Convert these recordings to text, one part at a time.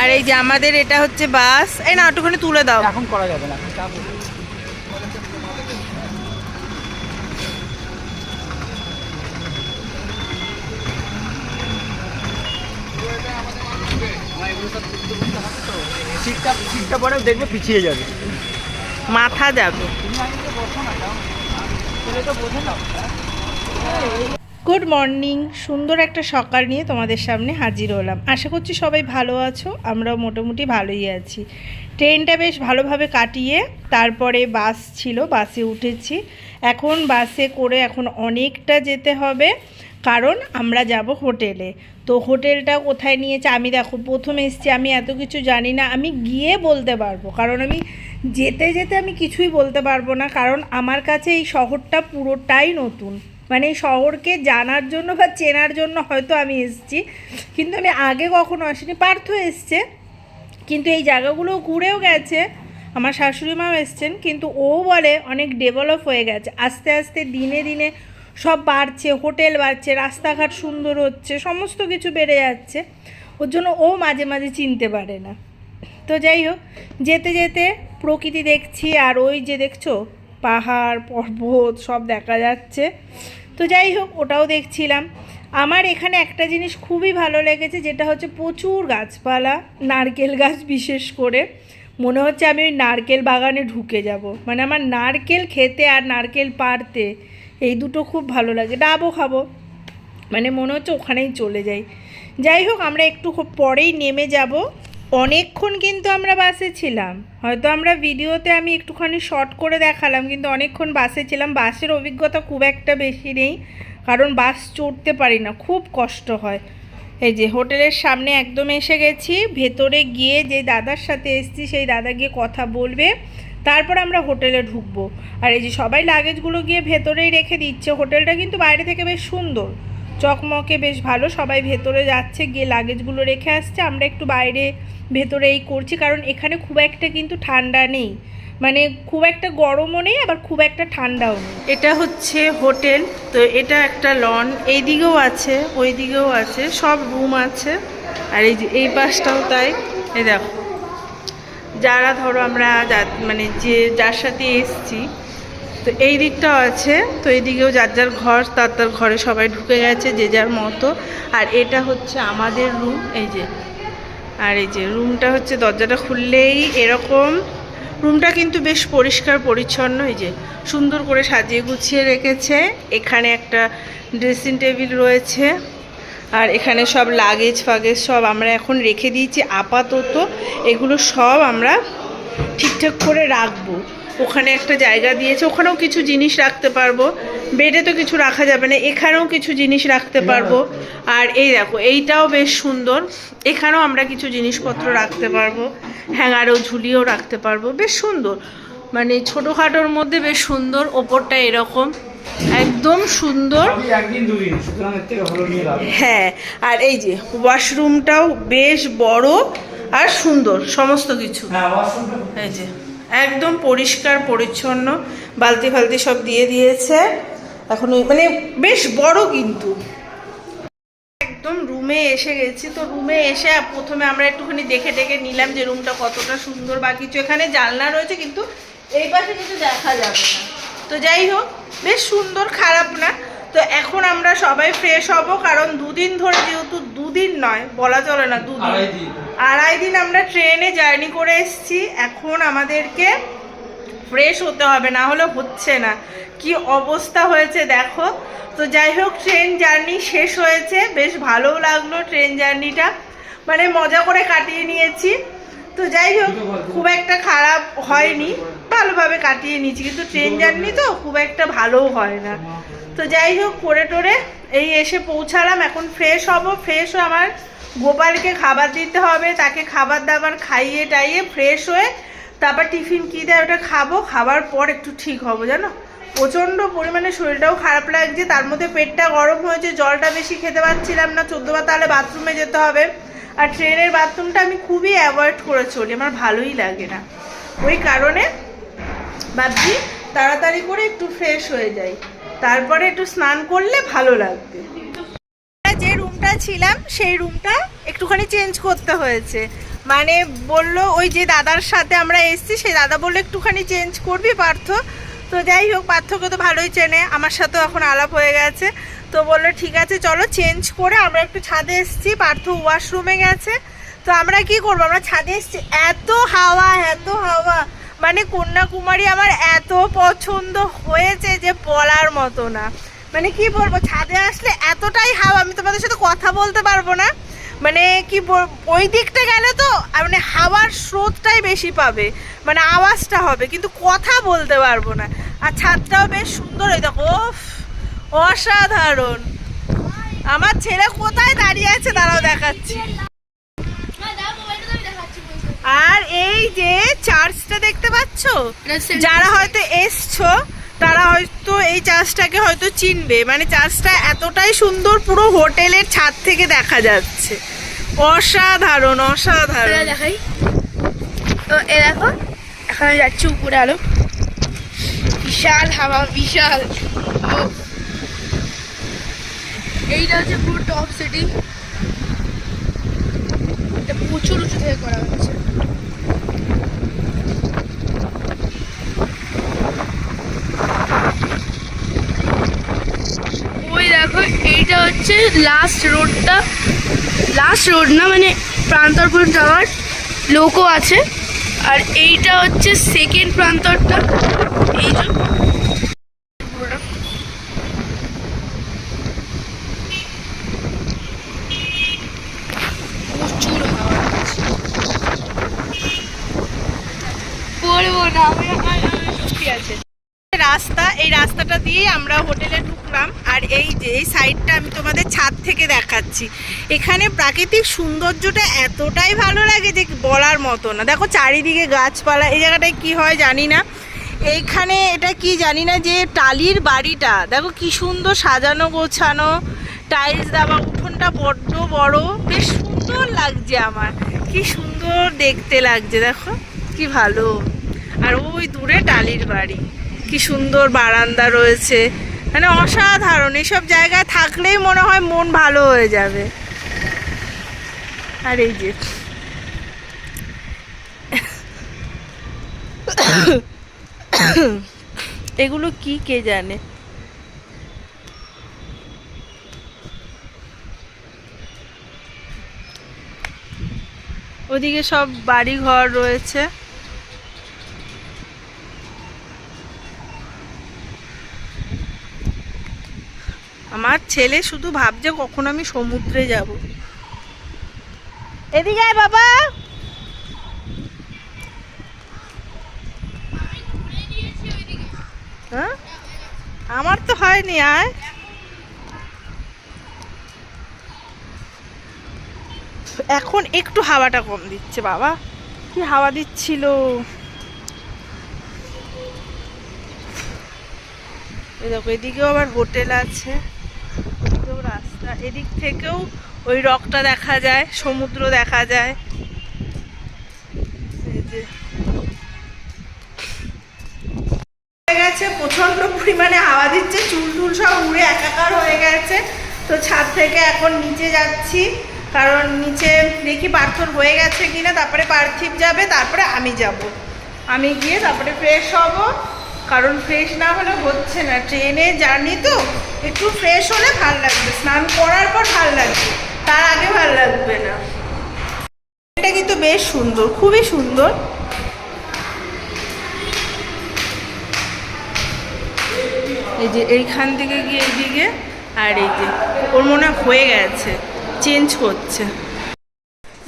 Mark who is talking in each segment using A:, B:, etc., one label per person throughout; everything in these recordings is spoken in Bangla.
A: আর এই যে আমাদের এটা হচ্ছে বাস। এই না একটুখানি তুলে দাও।
B: এখন করা যাবে না। সিটটা সিটটা পরে দেখবে পিছিয়ে যাবে।
A: মাথা যাবে।
B: তুমি আগে বসো না ছেলে তো বোঝে না
A: গুড মর্নিং সুন্দর একটা সকাল নিয়ে তোমাদের সামনে হাজির হলাম। আশা করছি সবাই ভালো আছো, আমরাও মোটামুটি ভালোই আছি। ট্রেনটা বেশ ভালোভাবে কাটিয়ে তারপরে বাস ছিল, বাসে উঠেছি। এখন বাসে করে এখন অনেকটা যেতে হবে, কারণ আমরা যাব হোটেলে। তো হোটেলটা কোথায় নিয়েছে আমি দেখো, প্রথমে এসেছি, আমি এত কিছু জানি না, আমি গিয়ে বলতে পারব। কারণ আমি যেতে যেতে আমি কিছুই বলতে পারব না, কারণ আমার কাছে এই শহরটা পুরোটাই নতুন। মানে শহরকে জানার জন্য বা চেনার জন্য হয়তো আমি এসেছি। কিন্তু আমি আগে কখনো আসিনি, পার্থ এসছে। কিন্তু এই জায়গাগুলো ঘুরেও গেছে। আমার শাশুড়ি মাও এসছেন, কিন্তু ও বলে অনেক ডেভেলপ হয়ে গেছে। আস্তে আস্তে দিনে দিনে সব বাড়ছে, হোটেল বাড়ছে, রাস্তাঘাট সুন্দর হচ্ছে, সমস্ত কিছু বেড়ে যাচ্ছে। ওর জন্য ও মাঝে মাঝে চিনতে পারে না। তো যাই হোক, যেতে যেতে প্রকৃতি দেখছি আর ওই যে দেখছ পাহাড়, পর্বত সব দেখা যাচ্ছে। তো যাই হোক, ওটাও দেখছিলাম। আমার এখানে একটা জিনিস খুবই ভালো লেগেছে, যেটা হচ্ছে প্রচুর গাছপালা, নারকেল গাছ বিশেষ করে। মনে হচ্ছে আমি ওই নারকেল বাগানে ঢুকে যাব। মানে আমার নারকেল খেতে আর নারকেল পাড়তে এই দুটো খুব ভালো লাগে। ডাবও খাব। মানে মনে হচ্ছে ওখানেই চলে যাই। যাই হোক, আমরা একটু পরেই নেমে যাব। অনেকক্ষণ কিন্তু আমরা বাসে ছিলাম। হয়তো আমরা ভিডিওতে আমি একটুখানি শর্ট করে দেখালাম, কিন্তু অনেকক্ষণ বাসে ছিলাম। বাসের অভিজ্ঞতা খুব একটা বেশি নেই, কারণ বাস চড়তে পারি না, খুব কষ্ট হয়। এই যে হোটেলের সামনে একদম এসে গেছি, ভেতরে গিয়ে যে দাদার সাথে এসেছি, সেই দাদা গিয়ে কথা বলবে, তারপর আমরা হোটেলে ঢুকবো। আর এই যে সবাই লাগেজগুলো গিয়ে ভেতরেই রেখে দিচ্ছে, হোটেলটা কিন্তু বাইরে থেকে বেশ সুন্দর। চকমকে বেশ ভালো, সবাই ভেতরে যাচ্ছে, গিয়ে লাগেজগুলো রেখে আসছে। আমরা একটু বাইরে ভেতরে এই করছি, কারণ এখানে খুব একটা কিন্তু ঠান্ডা নেই। মানে খুব একটা গরমও নেই, আবার খুব একটা ঠান্ডাও নেই। এটা হচ্ছে হোটেল, তো এটা একটা লন এই দিকেও আছে ওই দিকেও আছে, সব রুম আছে। আর এই যে, এই পাশটাও তাই, এই দেখো। যারা ধরো আমরা মানে যে, যার সাথে এসছি তো এই দিকটাও আছে। তো এই দিকেও যার যার ঘর, তার তার ঘরে সবাই ঢুকে গেছে, যে যার মতো। আর এটা হচ্ছে আমাদের রুম এই যে। আর এই যে রুমটা হচ্ছে দরজাটা খুললেই এরকম। রুমটা কিন্তু বেশ পরিষ্কার, পরিচ্ছন্ন, এই যে। সুন্দর করে সাজিয়ে গুছিয়ে রেখেছে। এখানে একটা ড্রেসিং টেবিল রয়েছে। আর এখানে সব লাগেজ ফাগেজ সব আমরা এখন রেখে দিয়েছি। আপাতত এগুলো সব আমরা ঠিকঠাক করে রাখব। ওখানে একটা জায়গা দিয়েছে ওখানেও কিছু জিনিস রাখতে পারব। বেডে তো কিছু রাখা যাবে না এখানেও কিছু জিনিস রাখতে পারব। আর এই দেখো এইটাও বেশ সুন্দর। এখানেও আমরা কিছু জিনিসপত্র রাখতে পারব। হ্যাঙ্গারও ঝুলিয়েও রাখতে পারব। বেশ সুন্দর। মানে ছোটোখাটোর মধ্যে বেশ সুন্দর ওপরটা এরকম। একদম সুন্দর। হ্যাঁ আর এই যে ওয়াশরুমটাও বেশ বড় আর সুন্দর সমস্ত কিছু।
B: হ্যাঁ
A: এই যে। একদম পরিষ্কার, পরিচ্ছন্ন, বালতি ফালতি সব দিয়ে দিয়েছে। এখন মানে বেশ বড় কিন্তু। একদম রুমে এসে গেছি। তো রুমে এসে প্রথমে আমরা একটুখানি দেখে টেকে নিলাম যে রুমটা কতটা সুন্দর বা কিছু এখানে জানলা রয়েছে, কিন্তু এই পাশে কিছু দেখা যাবে না। তো যাই হোক, বেশ সুন্দর, খারাপ না। তো এখন আমরা সবাই ফ্রেশ হব কারণ দুদিন ধরে যেহেতু দুদিন নয় বলা চলে না দুদিন।
B: আড়াই দিন।
A: আমরা ট্রেনে জার্নি করে এসেছি। এখন আমাদেরকে ফ্রেশ হতে হবে না হলে হচ্ছে না। কি অবস্থা হয়েছে দেখো। তো যাই হোক ট্রেন জার্নি শেষ হয়েছে। বেশ ভালোও লাগল ট্রেন জার্নিটা মানে মজা করে কাটিয়ে নিয়েছি। তো যাই হোক খুব একটা খারাপ হয়নি। ভালোভাবে কাটিয়ে নিয়েছি। কিন্তু ট্রেন জার্নি তো খুব একটা ভালোও হয় না। তো যাই হোক, করে টোরে এই এসে পৌঁছালাম। এখন ফ্রেশ হব ফ্রেশ হয়ে আমার গোপালকে খাবার দিতে হবে। তাকে খাবার দাবার খাইয়ে টাইয়ে ফ্রেশ হয়ে তারপর টিফিন কী দেয় ওটা খাব। খাবার পর একটু ঠিক হব, জানো? প্রচণ্ড পরিমাণে শরীরটাও খারাপ লাগছে, তার মধ্যে পেটটা গরম হয়েছে, জলটা বেশি খেতে পারছিলাম না। চোদ্দবার তাহলে বাথরুমে যেতে হবে। আর ট্রেনের বাথরুমটা আমি খুবই অ্যাভয়েড করে চলি, আমার ভালোই লাগে না। ওই কারণে ভাবছি তাড়াতাড়ি করে একটু ফ্রেশ হয়ে যাই। তারপরে একটু স্নান করলে ভালো লাগবে। যে রুমটা ছিলাম, সেই রুমটা একটুখানি চেঞ্জ করতে হয়েছে। মানে বলল, ওই যে দাদার সাথে আমরা এসছি, সেই দাদা বলল, একটুখানি চেঞ্জ করবি পার্থ? তো যাই হোক, পার্থকে তো ভালোই চেনে, আমার সাথেও এখন আলাপ হয়ে গেছে। তো বলল, ঠিক আছে, চলো চেঞ্জ করে আমরা একটু ছাদে এসছি, পার্থ ওয়াশরুমে গেছে। তো আমরা কি করব? আমরা ছাদে এসছি, এত হাওয়া এত হাওয়া। মানে কন্যাকুমারী আমার এত পছন্দ হয়েছে যে বলার মতো না। মানে কি বলব, ছাদে আসলে এতটাই হাওয়া, আমি তোমাদের সাথে কথা বলতে পারব না। মানে কি ওই দিকটা গেলে তো মানে হাওয়ার স্রোতটাই বেশি পাবে মানে আওয়াজটা হবে, কিন্তু কথা বলতে পারব না। আর ছাদটাও বেশ সুন্দর, এই দেখো অসাধারণ। আমার ছেলে কোথায় দাঁড়িয়ে আছে তারাও দেখাচ্ছি। আর এই যে চার্চটা দেখতে পাচ্ছো? যারা হয়তো এসছো তারা হয়তো এই চার্চটাকে হয়তো চিনবে। মানে চার্চটা এতটাই সুন্দর পুরো হোটেলের ছাদ থেকে দেখা যাচ্ছে। অসাধারণ অসাধারণ।
C: দেখাই। তো এ দেখো এখন যাচ্ছি উপরে আলো। বিশাল হাওয়া বিশাল। এইটা হচ্ছে পুরো টপ সিটি এটা প্রচুর উঁচু থেকে করা হচ্ছে দেখো, এইটা হচ্ছে লাস্ট রোডটা লাস্ট রোড না মানে প্রান্তরপুর যাওয়ার লোকও আছে। আর এইটা হচ্ছে সেকেন্ড প্রান্তরটা। এই যে।
A: রাস্তা, এই রাস্তাটা দিয়েই আমরা হোটেলে ঢুকলাম আর এই যে, এই সাইডটা আমি তোমাদের ছাদ থেকে দেখাচ্ছি। এখানে প্রাকৃতিক সৌন্দর্যটা এতটাই ভালো লাগে যে বলার মতো না। দেখো চারিদিকে গাছপালা, এই জায়গাটায় কি হয় জানি না। এইখানে এটা কি জানি না যে টালির বাড়িটা। দেখো কি সুন্দর সাজানো গোছানো টাইলস দেওয়া, উঠোনটা বড্ড বড়। বেশ সুন্দর লাগছে আমার। কি সুন্দর দেখতে লাগছে, দেখো কি ভালো। আর ওই দূরে টালির বাড়ি। কি সুন্দর বারান্দা রয়েছে। মানে অসাধারণ, এসব জায়গায় থাকলেই মনে হয় মন ভালো হয়ে যাবে। আর এই যে। এগুলো কি কে জানে? ওদিকে সব বাড়ি ঘর রয়েছে। আমার ছেলে শুধু ভাবছে কখন আমি সমুদ্রে যাব। এদিকে বাবা। হ্যাঁ? আমার তো হয়নি, আয়। এখন একটু হাওয়াটা কম দিচ্ছে বাবা। কি হাওয়া দিচ্ছিল? এদিকেও আবার হোটেল আছে। এদিক থেকেও ওই রকটা দেখা যায়, সমুদ্র দেখা যায়। গেছে প্রচণ্ড পরিমাণে হাওয়া দিচ্ছে চুল টুল সব উড়ে একাকার হয়ে গেছে। তো ছাদ থেকে এখন নিচে যাচ্ছি, কারণ নিচে দেখি পার্থর হয়ে গেছে কিনা, তারপরে পার্থিব যাবে, তারপরে আমি যাব। আমি গিয়ে তারপরে ফ্রেশ হব, কারণ ফ্রেশ না হলে হচ্ছে না। ট্রেনে জার্নি তো একটু ফ্রেশ হলে ভালো লাগবে, স্নান করার পর ভালো লাগবে, তার আগে ভালো লাগবে না। এটা কিন্তু বেশ সুন্দর, খুবই সুন্দর। এই যে এইখান থেকে গিয়ে এইদিকে আর এই যে, ওর মনে হয় গেছে চেঞ্জ করছে।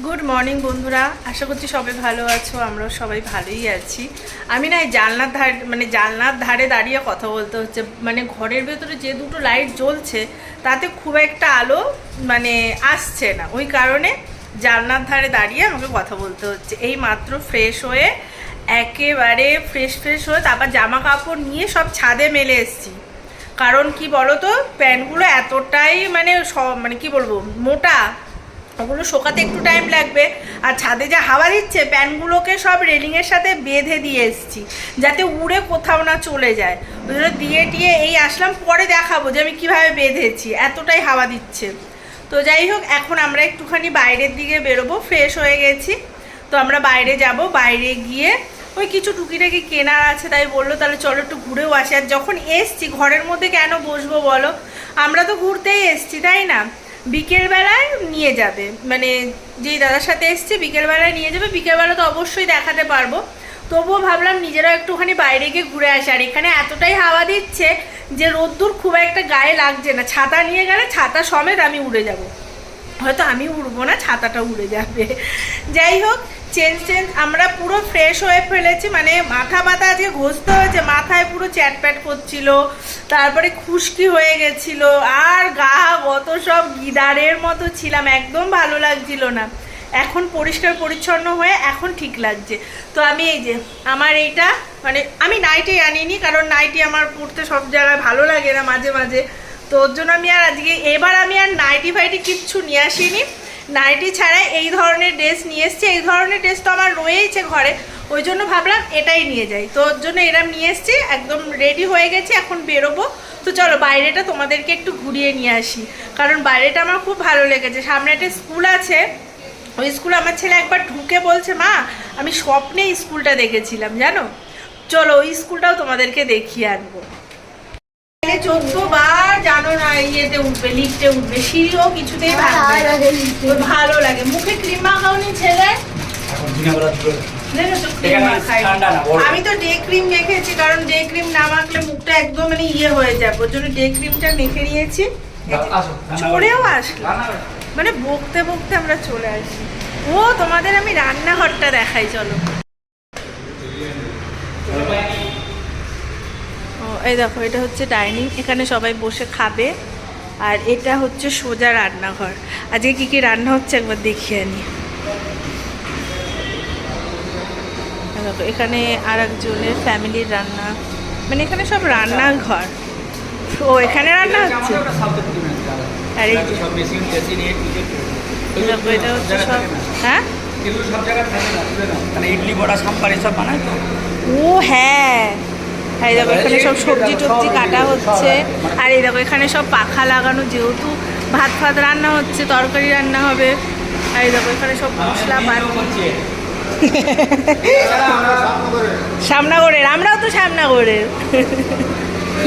A: গুড মর্নিং বন্ধুরা। আশা করছি সবাই ভালো আছো, আমরাও সবাই ভালোই আছি। আমি না এই জানলার ধার মানে জানলার ধারে দাঁড়িয়ে কথা বলতে হচ্ছে। মানে ঘরের ভেতরে যে দুটো লাইট জ্বলছে, তাতে খুব একটা আলো মানে আসছে না। ওই কারণে জানলার ধারে দাঁড়িয়ে আমাকে কথা বলতে হচ্ছে। এই মাত্র ফ্রেশ হয়ে, একেবারে ফ্রেশ ফ্রেশ হয়ে তারপর জামা কাপড় নিয়ে সব ছাদে মেলে এসছি। কারণ কি বলতো, প্যান্টগুলো এতটাই মানে সব মানে কি বলব, মোটা ওগুলো শোকাতে একটু টাইম লাগবে। আর ছাদে যা হাওয়া দিচ্ছে, প্যানগুলোকে সব রেলিংয়ের সাথে বেঁধে দিয়ে এসেছি, যাতে উড়ে কোথাও না চলে যায়। ওই দিয়ে টিয়ে এই আসলাম, পরে দেখাবো যে আমি কীভাবে বেঁধেছি, এতটাই হাওয়া দিচ্ছে। তো যাই হোক, এখন আমরা একটুখানি বাইরের দিকে বেরোবো ফ্রেশ হয়ে গেছি। তো আমরা বাইরে যাব, বাইরে গিয়ে ওই কিছু টুকিটাকি কেনার আছে, তাই বলল, তাহলে চলো একটু ঘুরেও আসি। আর যখন এসছি, ঘরের মধ্যে কেন বসবো বলো? আমরা তো ঘুরতেই এসছি, তাই না? বিকেলবেলায় নিয়ে যাবে। মানে যেই দাদার সাথে এসছে, বিকেলবেলায় নিয়ে যাবে। বিকেলবেলা তো অবশ্যই দেখাতে পারব। তবুও ভাবলাম নিজেরাও একটুখানি বাইরে গিয়ে ঘুরে আসে। আর এখানে এতটাই হাওয়া দিচ্ছে যে রোদ্দুর খুব একটা গায়ে লাগছে না। ছাতা নিয়ে গেলে ছাতা সমেত আমি উড়ে যাব। হয়তো আমি উড়বো না, ছাতাটা উড়ে যাবে। যাই হোক চেঞ্জ চেঞ্জ আমরা পুরো ফ্রেশ হয়ে ফেলেছি মানে মাথা মাথা আজকে ঘষতে হয়েছে, মাথায় পুরো চ্যাটপ্যাট করছিল, তারপরে খুশকি হয়ে গেছিল, আর গা, গত সব গিদারের মতো ছিলাম, একদম ভালো লাগছিল না। এখন পরিষ্কার পরিচ্ছন্ন হয়ে এখন ঠিক লাগছে। তো আমি এই যে, আমার এইটা মানে আমি নাইটি আনিনি, কারণ নাইটি আমার পরতে সব জায়গায় ভালো লাগে না মাঝে মাঝে। তো ওর জন্য আমি আর আজকে, এবার আমি আর নাইটি ফাইটি কিচ্ছু নিয়ে আসিনি। নাইটি ছাড়া এই ধরনের ড্রেস নিয়ে এসেছি। এই ধরনের ড্রেস তো আমার রয়েইছে ঘরে, ওই জন্য ভাবলাম এটাই নিয়ে যাই। তো ওর জন্য এরম নিয়ে এসেছি, একদম রেডি হয়ে গেছি, এখন বেরোবো। তো চলো, বাইরেটা তোমাদেরকে একটু ঘুরিয়ে নিয়ে আসি। কারণ বাইরেটা আমার খুব ভালো লেগেছে। সামনে একটা স্কুল আছে। ওই স্কুলে আমার ছেলে একবার ঢুকে বলছে, মা, আমি স্বপ্নে স্কুলটা দেখেছিলাম, জানো? চলো, ওই স্কুলটাও তোমাদেরকে দেখিয়ে আনব। চোদ্দ বার জানো না ইয়েতে উঠবে লিফটে উঠবে সিঁড়িও কিছুতেই ভাঙবে না। ওর ভালো লাগে। মুখে ক্রিম মাখাওনি ছেলে?
B: এখন দিনে বেলা দুটো
A: দেখো তো cream
B: এখানে
A: মাখাই।
B: ঠান্ডা না, বরফ।
A: আমি তো ডে ক্রিম মেখেছি কারণ ডে ক্রিম না মাখলে মুখটা একদম মানে ইয়ে হয়ে যাবে। ওর জন্য ডে ক্রিমটা মেখে নিয়েছি। চড়েও আসলো। মানে বকতে বকতে আমরা চলে আসি। ও তোমাদের আমি রান্নাঘরটা দেখাই চলো ও এই দেখো এটা হচ্ছে ডাইনিং। এখানে সবাই বসে খাবে। আর এটা হচ্ছে সোজা রান্নাঘর। আজকে কি কি রান্না হচ্ছে একবার দেখিয়ে আনি। দেখো এখানে আর একজনের ফ্যামিলির রান্না। মানে এখানে সব রান্নাঘর। ও এখানে রান্না হচ্ছে। আর এই দেখো এটা হচ্ছে সব হ্যাঁ?
B: সব জায়গায় থাকে না, মানে ইডলি বড়া এসব বানায় তো।
A: ও হ্যাঁ। এই দেখো এখানে সব সবজি টবজি কাটা হচ্ছে। আর এই দেখো এখানে সব পাখা লাগানো যেহেতু ভাত ফাত রান্না হচ্ছে তরকারি রান্না হবে। আর এই দেখো এখানে সব মশলা
B: মেনু।
A: সামনাগড়ের আমরাও তো সামনাগড়ের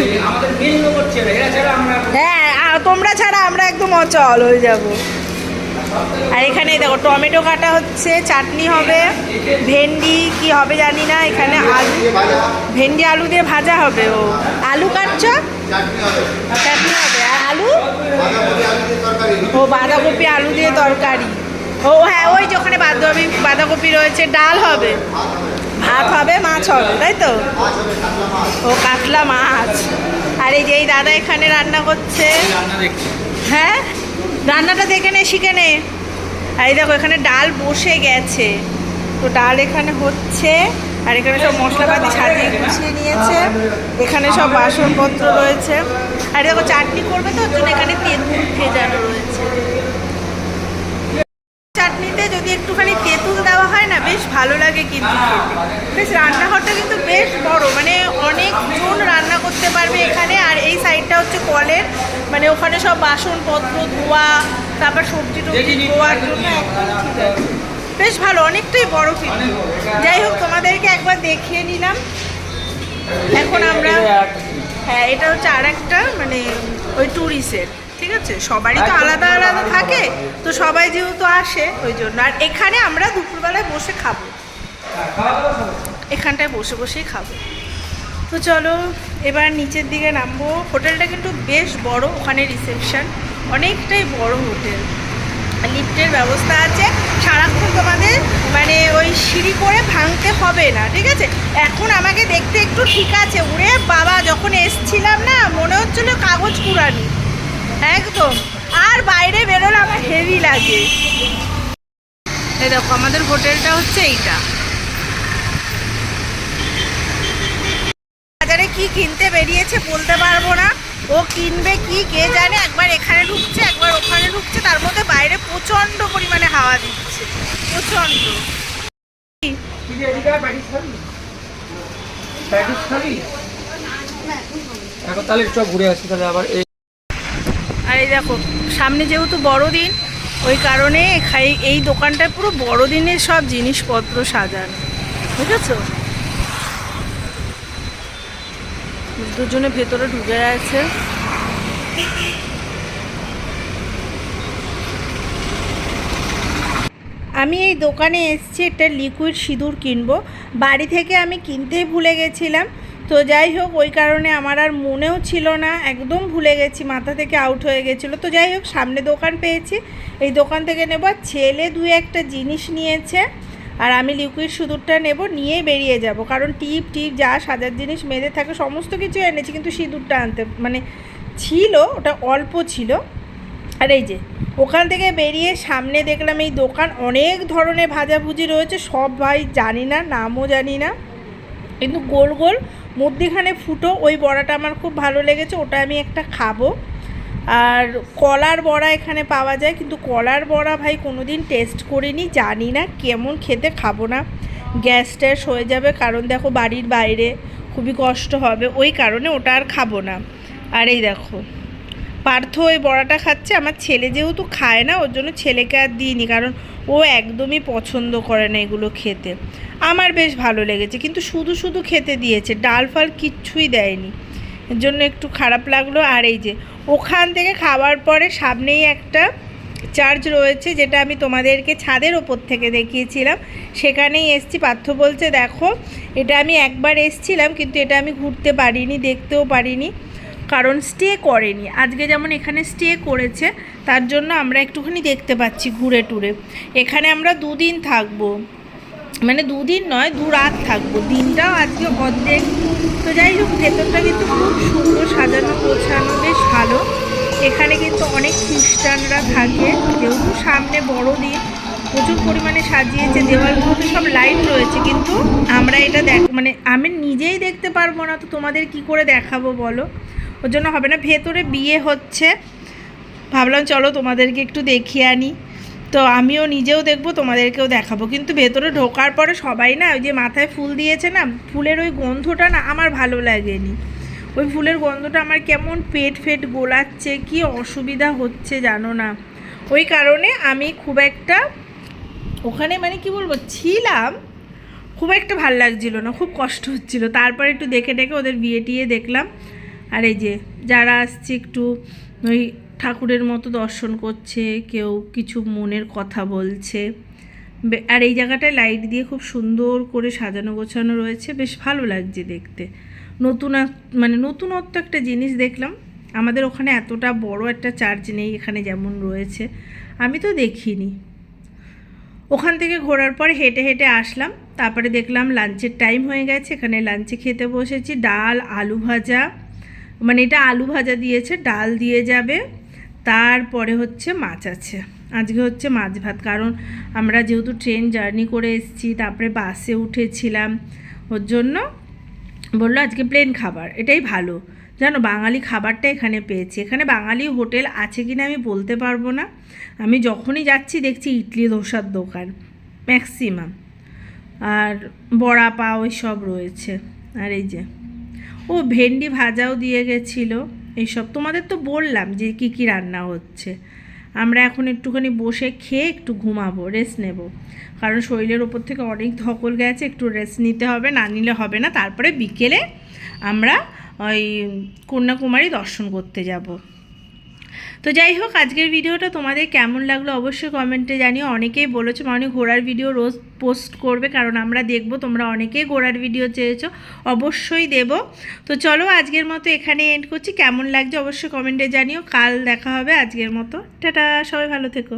B: এই আমাদের মেনু করছে এরা, এরা ছাড়া আমরা
A: হ্যাঁ তোমরা ছাড়া আমরা একদম অচল হয়ে যাব। আর এখানে দেখো টমেটো কাটা হচ্ছে চাটনি হবে ভেন্ডি কি হবে জানি না এখানে আলু ভেন্ডি আলু দিয়ে ভাজা হবে ও। আলু কাটছ? চাটনি হবে। আর আলু? ও বাঁধাকপি আলু দিয়ে তরকারি। ও হ্যাঁ ওই যে ওখানে বাঁধাকপি বাঁধাকপি রয়েছে ডাল হবে। ভাত হবে মাছ হবে তাই তো? ও কাতলা মাছ। আর এই যে এই দাদা এখানে রান্না করছে। হ্যাঁ? রান্নাটা দেখে নে, শিখে নে। এই দেখো, এখানে ডাল বসে গেছে। তো ডাল এখানে হচ্ছে, আর এখানে সব মশলাপাতি সাজিয়ে গুছিয়ে নিয়েছে। এখানে সব বাসনপত্র রয়েছে। আর দেখো, চাটনি করবে তো, ওর জন্য এখানে তেঁতুল ভেজানো রয়েছে। চাটনিতে যদি একটুখানি তেঁতুল দেওয়া হয় না, বেশ ভালো লাগে কিন্তু। বেশ, রান্নাঘরটা কিন্তু বেশ বড় মানে অনেক অনেকজন রান্না করতে পারবে এখানে। আর এই সাইডটা হচ্ছে কলের মানে ওখানে সব বাসনপত্র, ধোয়া, তারপর সবজি টবজি ধোয়ার জন্য বেশ ভালো, অনেকটাই বড় কিন্তু যাই হোক, তোমাদেরকে একবার দেখিয়ে নিলাম। এখন আমরা হ্যাঁ এটা হচ্ছে আর একটা মানে ওই ট্যুরিস্টের ঠিক আছে? সবারই তো আলাদা আলাদা থাকে। তো সবাই যেহেতু আসে ওই জন্য। আর এখানে আমরা দুপুরবেলায় বসে খাব। এখানটায় বসে বসেই খাব। তো চলো এবার নিচের দিকে নামবো। হোটেলটা কিন্তু বেশ বড় ওখানে রিসেপশন। অনেকটাই বড় হোটেল। লিফটের ব্যবস্থা আছে। সারাক্ষণ তোমাদের মানে ওই সিঁড়ি করে ভাঙতে হবে না ঠিক আছে? এখন আমাকে দেখতে একটু ঠিক আছে। উড়ে বাবা যখন এসছিলাম না মনে হচ্ছিল কাগজ কুড়ানি একদম আর বাইরে বেরোলে আমার হেভি লাগে। এই দেখো আমাদের হোটেলটা হচ্ছে এইটা। বাজারে কি কিনতে বেরিয়েছে বলতে পারব না। ও কিনবে কি কে জানে? একবার এখানে ঢুকছে একবার ওখানে ঢুকছে তার মধ্যে বাইরে প্রচণ্ড পরিমাণে হাওয়া দিচ্ছে।
B: প্রচণ্ড
A: আর এই দেখো সামনে যেহেতু বড়দিন ওই কারণে এই দোকানটায় পুরো বড়দিনের সব জিনিসপত্র সাজানো, বুঝেছ? দুজনে ভেতরে ঢুকে আছে আমি এই দোকানে এসেছি একটা লিকুইড সিঁদুর কিনবো। বাড়ি থেকে আমি কিনতেই ভুলে গেছিলাম। তো যাই হোক, ওই কারণে আমার আর মনেও ছিল না। একদম ভুলে গেছি, মাথা থেকে আউট হয়ে গেছিল। তো যাই হোক, সামনে দোকান পেয়েছি। এই দোকান থেকে নেব। ছেলে দু একটা জিনিস নিয়েছে। আর আমি লিকুইড সিঁদুরটা নেব, নিয়ে বেরিয়ে যাব। কারণ টিপ টিপ, যা সাজার জিনিস মেয়েদের থাকে, সমস্ত কিছু এনেছি। কিন্তু সিঁদুরটা আনতে মানে ছিল, ওটা অল্প ছিল। আর এই যে, ওখান থেকে বেরিয়ে সামনে দেখলাম এই দোকান অনেক ধরনের ভাজাভুজি রয়েছে। সব ভাই জানি না, নামও জানি না। কিন্তু গোল গোল মধ্যিখানে ফুটো, ওই বড়াটা আমার খুব ভালো লেগেছে, ওটা আমি একটা খাব। আর কলার বড়া এখানে পাওয়া যায়, কিন্তু কলার বড়া ভাই কোনো দিন টেস্ট করিনি, জানি না কেমন খেতে, খাব না। গ্যাস ট্যাস হয়ে যাবে, কারণ দেখো বাড়ির বাইরে খুবই কষ্ট হবে, ওই কারণে ওটা আর খাব না। আর এই দেখো। পার্থ ওই বড়াটা খাচ্ছে, আমার ছেলে যেহেতু খায় না, ওর জন্য ছেলেকে আর দিইনি, কারণ ও একদমই পছন্দ করে না এগুলো খেতে। আমার বেশ ভালো লেগেছে, কিন্তু শুধু শুধু খেতে দিয়েছে, ডাল ফাল কিচ্ছুই দেয়নি। এর জন্য একটু খারাপ লাগল, আর এই যে ওখান থেকে খাওয়ার পরে সামনেই একটা চার্জ রয়েছে, যেটা আমি তোমাদেরকে ছাদের ওপর থেকে দেখিয়েছিলাম। সেখানেই এসছি, পার্থ বলছে, দেখো, এটা আমি একবার এসছিলাম, কিন্তু এটা আমি ঘুরতে পারিনি, দেখতেও পারিনি। কারণ স্টে করেনি। আজকে যেমন এখানে স্টে করেছে, তার জন্য আমরা একটুখানি দেখতে পাচ্ছি ঘুরে টুরে। এখানে আমরা দুদিন থাকব। মানে দুদিন নয়, দু রাত থাকব। দিনটাও আজকে অর্ধেক। তো যাই হোক, ভেতরটা কিন্তু খুব সুন্দর সাজানো, গোছানো, বেশ ভালো। এখানে কিন্তু অনেক খ্রিস্টানরা থাকে। যেহেতু সামনে বড় দিন, প্রচুর পরিমাণে সাজিয়েছে দেওয়ালগুলোতে সব লাইট রয়েছে, কিন্তু আমরা এটা দেখ মানে আমি নিজেই দেখতে পারব না, তো তোমাদের কি করে দেখাবো বলো? ওর জন্য হবে না। ভেতরে বিয়ে হচ্ছে। ভাবলাম, চলো তোমাদেরকে একটু দেখিয়ে আনি। তো আমিও নিজেও দেখব, তোমাদেরকেও দেখাবো। কিন্তু ভেতরে ঢোকার পরে সবাই না, ওই যে মাথায় ফুল দিয়েছে না, ফুলের ওই গন্ধটা না আমার ভালো লাগেনি। ওই ফুলের গন্ধটা আমার কেমন পেট ফেট গোলাচ্ছে, কি অসুবিধা হচ্ছে জানো না। ওই কারণে আমি খুব একটা ওখানে মানে কি বলব, ছিলাম, খুব একটা ভালো লাগছিল না, খুব কষ্ট হচ্ছিল। তারপরে একটু দেখে ডেকে ওদের বিয়ে টিয়ে দেখলাম। আর এই যে যারা আসছে একটু ওই ঠাকুরের মতো দর্শন করছে, কেউ কিছু মনের কথা বলছে। আর এই জায়গাটায় লাইট দিয়ে খুব সুন্দর করে সাজানো গোছানো রয়েছে। বেশ ভালো লাগছে দেখতে। নতুন মানে নতুনত্ব একটা জিনিস দেখলাম। আমাদের ওখানে এতটা বড় একটা চার্চ নেই, এখানে যেমন রয়েছে। আমি তো দেখিনি। ওখান থেকে ঘোরার পর হেঁটে হেঁটে আসলাম। তারপরে দেখলাম লাঞ্চের টাইম হয়ে গেছে। এখানে লাঞ্চে খেতে বসেছি। ডাল, আলু ভাজা মানে এটা আলু ভাজা দিয়েছে, ডাল দিয়ে যাবে। তারপরে হচ্ছে মাছ আছে। আজকে হচ্ছে মাছ ভাত, কারণ আমরা যেহেতু ট্রেন জার্নি করে এসেছি, তারপরে বাসে উঠেছিলাম, ওর জন্য বলল আজকে প্লেন খাবার, এটাই ভালো। জানো, বাঙালি খাবারটা এখানে পেয়েছি। এখানে বাঙালি হোটেল আছে কি না আমি বলতে পারব না। আমি যখনই যাচ্ছি দেখছি ইডলি ধোসার দোকান ম্যাক্সিমাম আর বড়া পাও ওই সব রয়েছে। আর এই যে ও ভেন্ডি ভাজাও দিয়ে গেছিল এইসব। তোমাদের তো বললাম যে কি কি রান্না হচ্ছে। আমরা এখন একটুখানি বসে খেয়ে একটু ঘুমাবো রেস্ট নেব। কারণ শরীরের ওপর থেকে অনেক ধকল গেছে, একটু রেস্ট নিতে হবে, না নিলে হবে না। তারপরে বিকেলে আমরা ওই কন্যাকুমারী দর্শন করতে যাব। তো যাই হোক, আজকের ভিডিওটা তোমাদের কেমন লাগল অবশ্যই কমেন্টে জানিও। অনেকেই বলেছ মানে ঘোরার ভিডিও রোজ পোস্ট করবে, কারণ আমরা দেখব তোমরা অনেকেই ঘোরার ভিডিও চেয়েছ, অবশ্যই দেব। তো চলো, আজকের মতো এখানে এন্ড করছি। কেমন লাগছে অবশ্যই কমেন্টে জানিও। কাল দেখা হবে আজকের মতো। টাটা, সবাই ভালো থেকো।